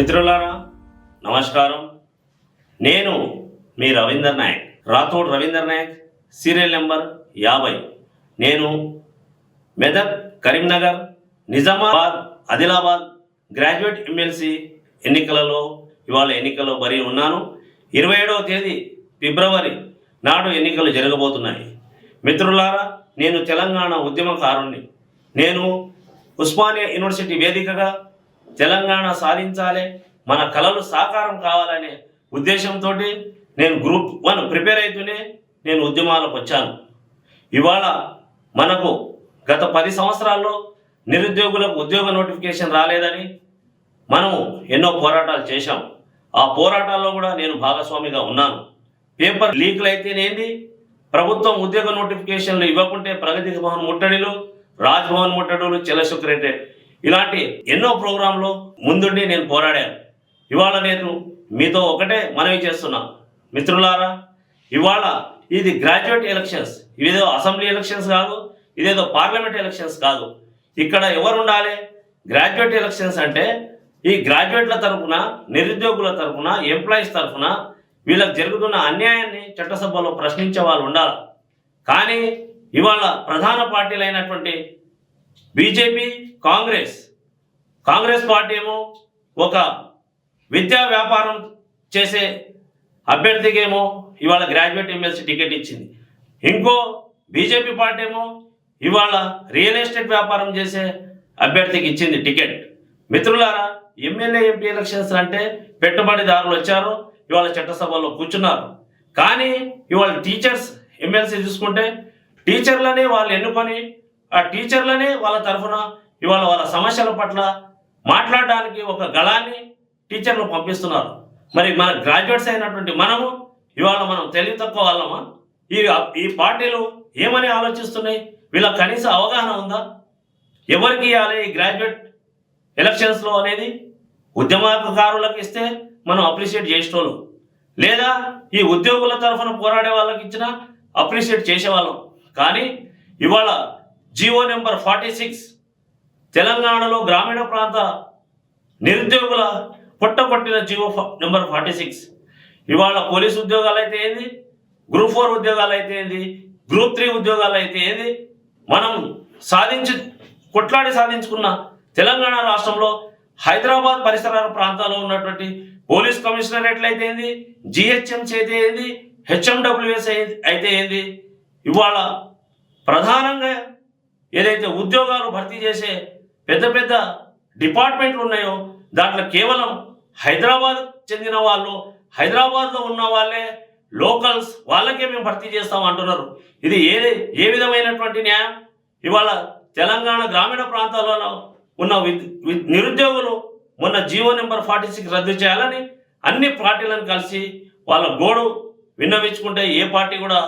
మిత్రులారా నమస్కారం. నేను మీ రవీందర్ నాయక్ రాథోడ్ రవీందర్ నాయక్ సీరియల్ నెంబర్ యాభై. నేను మెదక్ కరీంనగర్ నిజామాబాద్ ఆదిలాబాద్ గ్రాడ్యుయేట్ ఎమ్మెల్సీ ఎన్నికలలో ఇవాళ ఎన్నికల్లో బరి ఉన్నాను. ఇరవై ఏడవ తేదీ ఫిబ్రవరి నాడు ఎన్నికలు జరగబోతున్నాయి. మిత్రులారా నేను తెలంగాణ ఉద్యమకారుణ్ణి. నేను ఉస్మానియా యూనివర్సిటీ వేదికగా తెలంగాణ సాధించాలి మన కళలు సాకారం కావాలనే ఉద్దేశంతో నేను గ్రూప్ వన్ ప్రిపేర్ అవుతూనే నేను ఉద్యమాలకు వచ్చాను. ఇవాళ మనకు గత పది సంవత్సరాల్లో నిరుద్యోగులకు ఉద్యోగ నోటిఫికేషన్ రాలేదని మనం ఎన్నో పోరాటాలు చేశాం. ఆ పోరాటాల్లో కూడా నేను భాగస్వామిగా ఉన్నాను. పేపర్ లీకులు అయితేనేంది ప్రభుత్వం ఉద్యోగ నోటిఫికేషన్లు ఇవ్వకుంటే ప్రగతి భవన్ ముట్టడిలు రాజ్భవన్ ముట్టడులు చెల్ల సెక్రటరేట్ ఇలాంటి ఎన్నో ప్రోగ్రాంలు ముందుండి నేను పోరాడాను. ఇవాళ నేను మీతో ఒకటే మనవి చేస్తున్నా. మిత్రులారా ఇవాళ ఇది గ్రాడ్యుయేట్ ఎలక్షన్స్. ఇదేదో అసెంబ్లీ ఎలక్షన్స్ కాదు ఇదేదో పార్లమెంట్ ఎలక్షన్స్ కాదు. ఇక్కడ ఎవరు ఉండాలి గ్రాడ్యుయేట్ ఎలక్షన్స్ అంటే ఈ గ్రాడ్యుయేట్ల తరఫున నిరుద్యోగుల తరఫున ఎంప్లాయీస్ తరఫున వీళ్ళకి జరుగుతున్న అన్యాయాన్ని చట్టసభలో ప్రశ్నించే వాళ్ళు ఉండాలి. కానీ ఇవాళ ప్రధాన పార్టీలైనటువంటి బీజేపీ కాంగ్రెస్. కాంగ్రెస్ పార్టీ ఏమో ఒక విద్యా వ్యాపారం చేసే అభ్యర్థికేమో ఇవాళ గ్రాడ్యుయేట్ ఎమ్మెల్సీ టికెట్ ఇచ్చింది. ఇంకో బీజేపీ పార్టీ ఏమో ఇవాళ రియల్ ఎస్టేట్ వ్యాపారం చేసే అభ్యర్థికి ఇచ్చింది టికెట్. మిత్రులారా ఎమ్మెల్యే ఎంపీ ఎలక్షన్స్ అంటే పెట్టుబడిదారులు వచ్చారు ఇవాళ చట్టసభలో కూర్చున్నారు. కానీ ఇవాళ టీచర్స్ ఎమ్మెల్సీ చూసుకుంటే టీచర్లనే వాళ్ళు ఎన్నుకొని ఆ టీచర్లనే వాళ్ళ తరఫున ఇవాళ వాళ్ళ సమస్యల పట్ల మాట్లాడడానికి ఒక గళాన్ని టీచర్లు పంపిస్తున్నారు. మరి మన గ్రాడ్యుయేట్స్ అయినటువంటి మనము ఇవాళ మనం తెలివి తక్కువ వాళ్ళమా? ఈ ఈ పార్టీలు ఏమని ఆలోచిస్తున్నాయి? వీళ్ళ కనీస అవగాహన ఉందా? ఎవరికి ఇవ్వాలి ఈ గ్రాడ్యుయేట్ ఎలక్షన్స్లో అనేది? ఉద్యమకారులకు ఇస్తే మనం అప్రిషియేట్ చేసేటోళ్ళం. లేదా ఈ ఉద్యోగుల తరఫున పోరాడే వాళ్ళకి ఇచ్చినా అప్రిషియేట్ చేసేవాళ్ళం. కానీ ఇవాళ జీవో నెంబర్ ఫార్టీ సిక్స్ తెలంగాణలో గ్రామీణ ప్రాంత నిరుద్యోగుల పుట్టపట్టిన జీవో ఫ- నెంబర్ ఫార్టీ సిక్స్. ఇవాళ పోలీస్ ఉద్యోగాలు అయితే ఏంది? గ్రూప్ ఫోర్ ఉద్యోగాలు అయితే ఏంది? గ్రూప్ త్రీ ఉద్యోగాలు అయితే ఏంది? మనం సాధించి కొట్లాడి సాధించుకున్న తెలంగాణ రాష్ట్రంలో హైదరాబాద్ పరిసర ప్రాంతాల్లో ఉన్నటువంటి పోలీస్ కమిషనరేట్లు అయితే ఏంది? జిహెచ్ఎంసీ అయితే ఏంది? హెచ్ఎండబ్ల్యూఎస్ అయితే ఏంది? ఇవాళ ప్రధానంగా ఏదైతే ఉద్యోగాలు భర్తీ చేసే పెద్ద పెద్ద డిపార్ట్మెంట్లు ఉన్నాయో దాంట్లో కేవలం హైదరాబాద్ చెందిన వాళ్ళు హైదరాబాద్లో ఉన్న వాళ్ళే లోకల్స్ వాళ్ళకే మేము భర్తీ చేస్తాం అంటున్నారు. ఇది ఏ ఏ విధమైనటువంటి న్యాయం? ఇవాళ తెలంగాణ గ్రామీణ ప్రాంతాలలో ఉన్న నిరుద్యోగులు మొన్న జీవో నెంబర్ ఫార్టీ సిక్స్ రద్దు చేయాలని అన్ని పార్టీలను కలిసి వాళ్ళ గోడు విన్నవించుకుంటే ఏ పార్టీ కూడా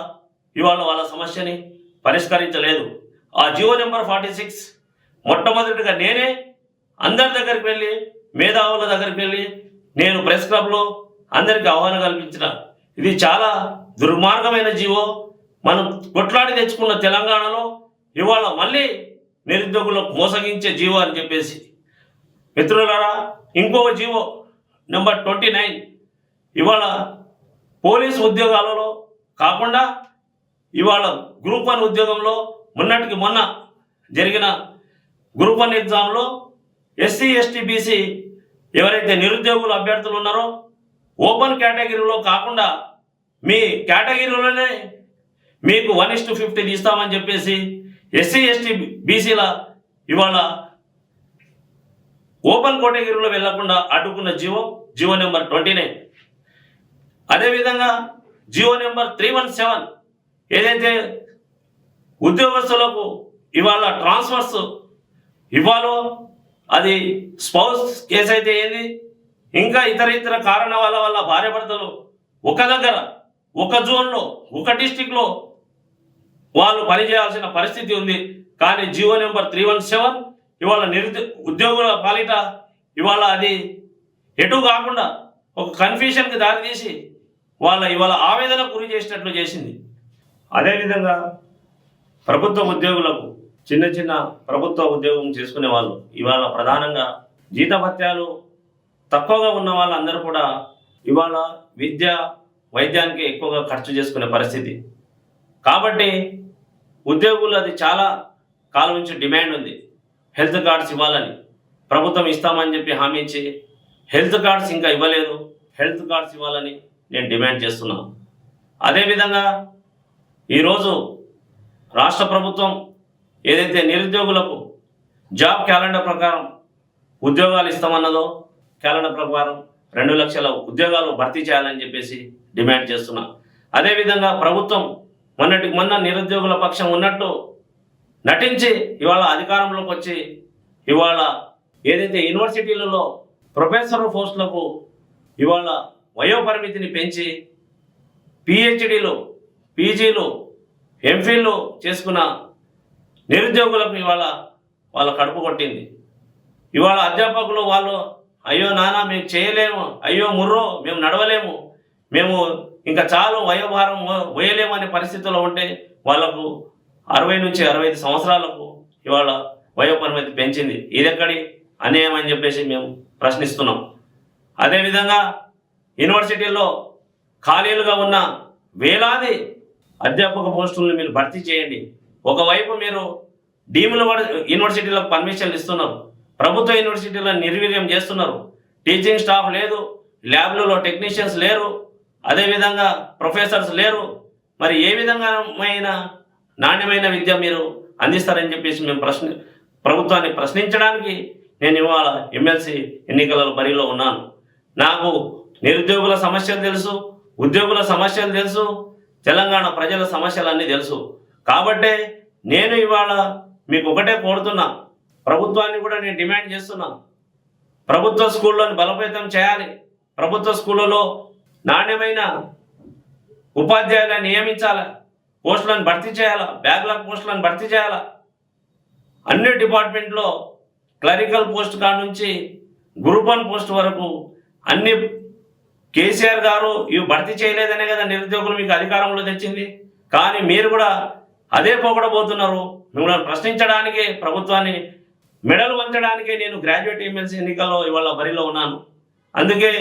ఇవాళ వాళ్ళ సమస్యని పరిష్కరించలేదు. ఆ జియో నెంబర్ ఫార్టీ సిక్స్ మొట్టమొదటిగా నేనే అందరి దగ్గరికి వెళ్ళి మేధావుల దగ్గరికి వెళ్ళి నేను ప్రెస్ క్లబ్లో అందరికి ఆహ్వానం కల్పించిన. ఇది చాలా దుర్మార్గమైన జీవో మనం కొట్లాడి తెచ్చుకున్న తెలంగాణలో ఇవాళ మళ్ళీ నిరుద్యోగులకు మోసగించే జీవో అని చెప్పేసి. మిత్రులారా ఇంకో జీవో నెంబర్ ట్వంటీ నైన్. ఇవాళ పోలీస్ ఉద్యోగాలలో కాకుండా ఇవాళ గ్రూప్ వన్ ఉద్యోగంలో మొన్నటికి మొన్న జరిగిన గ్రూప్ వన్ ఎగ్జామ్లో ఎస్సీ ఎస్టీ బీసీ ఎవరైతే నిరుద్యోగులు అభ్యర్థులు ఉన్నారో ఓపెన్ కేటగిరీలో కాకుండా మీ కేటగిరీలోనే మీకు వన్ ఇస్ టు ఫిఫ్టీ తీస్తామని చెప్పేసి ఎస్సీ ఎస్టీ బీసీల ఇవాళ ఓపెన్ కోటగిరిలో వెళ్ళకుండా అడ్డుకున్న GO GO number twenty nine అదేవిధంగా GO number three one seven ఏదైతే ఉద్యోగస్తులకు ఇవాళ ట్రాన్స్ఫర్స్ ఇవ్వాలో అది స్పౌస్ కేసు అయితే ఏంది? ఇంకా ఇతర ఇతర కారణాల వల్ల భార్యాభర్తలు ఒక దగ్గర ఒక జోన్లో ఒక డిస్టిక్లో వాళ్ళు పనిచేయాల్సిన పరిస్థితి ఉంది. కానీ GO number three one seven ఇవాళ నిరుద్యో ఉద్యోగుల పాలిట ఇవాళ అది ఎటు కాకుండా ఒక కన్ఫ్యూషన్కి దారితీసి వాళ్ళ ఇవాళ ఆవేదన గురి చేసినట్లు చేసింది. అదేవిధంగా ప్రభుత్వ ఉద్యోగులకు చిన్న చిన్న ప్రభుత్వ ఉద్యోగం చేసుకునే వాళ్ళు ఇవాళ ప్రధానంగా జీతభత్యాలు తక్కువగా ఉన్న వాళ్ళందరూ కూడా ఇవాళ విద్య వైద్యానికి ఎక్కువగా ఖర్చు చేసుకునే పరిస్థితి. కాబట్టి ఉద్యోగులు అది చాలా కాలం నుంచి డిమాండ్ ఉంది. హెల్త్ కార్డ్స్ ఇవ్వాలని ప్రభుత్వం ఇస్తామని చెప్పి హామీ ఇచ్చి హెల్త్ కార్డ్స్ ఇంకా ఇవ్వలేదు. హెల్త్ కార్డ్స్ ఇవ్వాలని నేను డిమాండ్ చేస్తున్నాను. అదేవిధంగా ఈరోజు రాష్ట్ర ప్రభుత్వం ఏదైతే నిరుద్యోగులకు జాబ్ క్యాలెండర్ ప్రకారం ఉద్యోగాలు ఇస్తామన్నదో క్యాలెండర్ ప్రకారం రెండు లక్షల ఉద్యోగాలు భర్తీ చేయాలని చెప్పేసి డిమాండ్ చేస్తున్నా. అదేవిధంగా ప్రభుత్వం మొన్నటికి మొన్న నిరుద్యోగుల పక్షం ఉన్నట్టు నటించి ఇవాళ అధికారంలోకి వచ్చి ఇవాళ ఏదైతే యూనివర్సిటీలలో ప్రొఫెసర్ పోస్టులకు ఇవాళ వయోపరిమితిని పెంచి పిహెచ్డీలు పీజీలు ఎంఫిల్లు చేసుకున్న నిరుద్యోగులకు ఇవాళ వాళ్ళ కడుపు కొట్టింది. ఇవాళ అధ్యాపకులు వాళ్ళు అయ్యో నాన్న మేము చేయలేము. అయ్యో ముర్రో మేము నడవలేము. మేము ఇంకా చాలు వయోభారం వేయలేము అనే పరిస్థితుల్లో ఉంటే వాళ్ళకు అరవై నుంచి అరవై ఐదు సంవత్సరాలకు ఇవాళ వయోపరిమితి పెంచింది. ఇది ఎక్కడి అన్యాయం అని చెప్పేసి మేము ప్రశ్నిస్తున్నాం. అదేవిధంగా యూనివర్సిటీల్లో ఖాళీలుగా ఉన్న వేలాది అధ్యాపక పోస్టులను మీరు భర్తీ చేయండి. ఒకవైపు మీరు డీములు యూనివర్సిటీలకు పర్మిషన్లు ఇస్తున్నారు. ప్రభుత్వ యూనివర్సిటీలను నిర్వీర్యం చేస్తున్నారు. టీచింగ్ స్టాఫ్ లేదు. ల్యాబ్లలో టెక్నీషియన్స్ లేరు. అదేవిధంగా ప్రొఫెసర్స్ లేరు. మరి ఏ విధంగామైన నాణ్యమైన విద్య మీరు అందిస్తారని చెప్పేసి మేము ప్రశ్న ప్రభుత్వాన్ని ప్రశ్నించడానికి నేను ఇవాళ ఎమ్మెల్సీ ఎన్నికల బరిలో ఉన్నాను. నాకు నిరుద్యోగుల సమస్యలు తెలుసు ఉద్యోగుల సమస్యలు తెలుసు తెలంగాణ ప్రజల సమస్యలన్నీ తెలుసు. కాబట్టే నేను ఇవాళ మీకు ఒకటే కోరుతున్నా. ప్రభుత్వాన్ని కూడా నేను డిమాండ్ చేస్తున్నా. ప్రభుత్వ స్కూళ్ళను బలోపేతం చేయాలి. ప్రభుత్వ స్కూళ్ళలో నాణ్యమైన ఉపాధ్యాయులను నియమించాలా? పోస్టులను భర్తీ చేయాలా? బ్యాక్లాగ్ పోస్టులను భర్తీ చేయాలా? అన్ని డిపార్ట్మెంట్లో క్లరికల్ పోస్ట్ కాడ నుంచి గ్రూప్ వన్ పోస్ట్ వరకు అన్ని కేసీఆర్ గారు ఇవి భర్తీ చేయలేదనే కదా నిరుద్యోగులు మీకు అధికారంలో తెచ్చింది. కానీ మీరు కూడా అదే పోకడబోతున్నారు మిమ్మల్ని ప్రశ్నించడానికి ప్రభుత్వాన్ని మెడలు వంచడానికే నేను గ్రాడ్యుయేట్ ఎమ్మెల్సీ ఎన్నికల్లో ఇవాళ బరిలో ఉన్నాను. అందుకే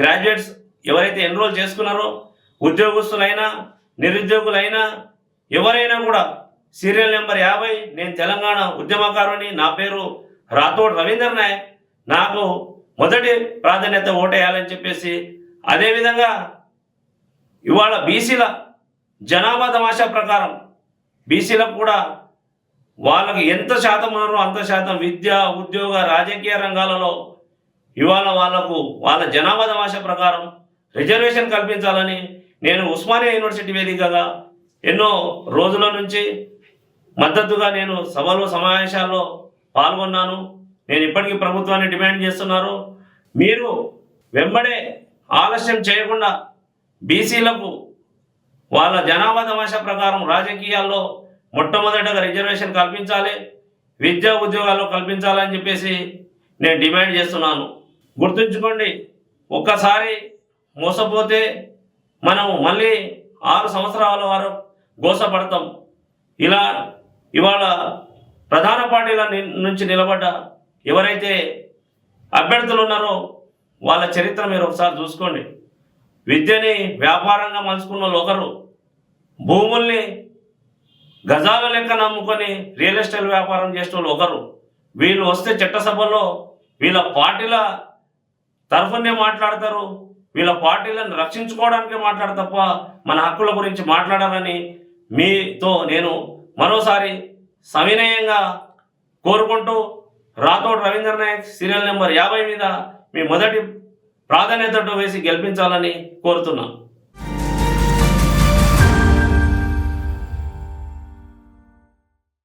గ్రాడ్యుయేట్స్ ఎవరైతే ఎన్రోల్ చేసుకున్నారో ఉద్యోగస్తులైనా నిరుద్యోగులైనా ఎవరైనా కూడా సీరియల్ నెంబర్ యాభై నేను తెలంగాణ ఉద్యమకారుని నా పేరు రాథోడ్ రవీంద్ర నాయక్ నాకు మొదటి ప్రాధాన్యత ఓటేయాలని చెప్పేసి అదేవిధంగా ఇవాళ బీసీల జనాభా తమాషా ప్రకారం బీసీలకు కూడా వాళ్ళకి ఎంత శాతం ఉన్నారో అంత శాతం విద్య ఉద్యోగ రాజకీయ రంగాలలో ఇవాళ వాళ్ళకు వాళ్ళ జనాభా తమాష ప్రకారం రిజర్వేషన్ కల్పించాలని నేను ఉస్మానియా యూనివర్సిటీ వేదికగా ఎన్నో రోజుల నుంచి మద్దతుగా నేను సభలు సమావేశాల్లో పాల్గొన్నాను. నేను ఇప్పటికీ ప్రభుత్వాన్ని డిమాండ్ చేస్తున్నారు. మీరు వెంబడే ఆలస్యం చేయకుండా బీసీలకు వాళ్ళ జనాభా తమాషా ప్రకారం రాజకీయాల్లో మొట్టమొదటగా రిజర్వేషన్ కల్పించాలి విద్యా ఉద్యోగాల్లో కల్పించాలని చెప్పేసి నేను డిమాండ్ చేస్తున్నాను. గుర్తుంచుకోండి ఒక్కసారి మోసపోతే మనం మళ్ళీ ఆరు సంవత్సరాల వారు గోసపడతాం. ఇలా ఇవాళ ప్రధాన పార్టీల ని- నుంచి నిలబడ్డ ఎవరైతే అభ్యర్థులు ఉన్నారో వాళ్ళ చరిత్ర మీరు ఒకసారి చూసుకోండి. విద్యని వ్యాపారంగా మలుచుకున్న వాళ్ళు ఒకరు భూముల్ని గజాల లెక్క నమ్ముకొని రియల్ ఎస్టేట్ వ్యాపారం చేసిన వాళ్ళు ఒకరు. వీళ్ళు వస్తే చట్టసభలో వీళ్ళ పార్టీల తరఫునే మాట్లాడతారు. వీళ్ళ పార్టీలను రక్షించుకోవడానికే మాట్లాడ తప్ప మన హక్కుల గురించి మాట్లాడాలని మీతో నేను మరోసారి సవినయంగా కోరుకుంటూ రాథోడ్ రవీంద్ర నాయక్ సీరియల్ నెంబర్ యాభై మీద మీ మొదటి ప్రాధాన్యతతో వేసి గెలిపించాలని కోరుతున్నాను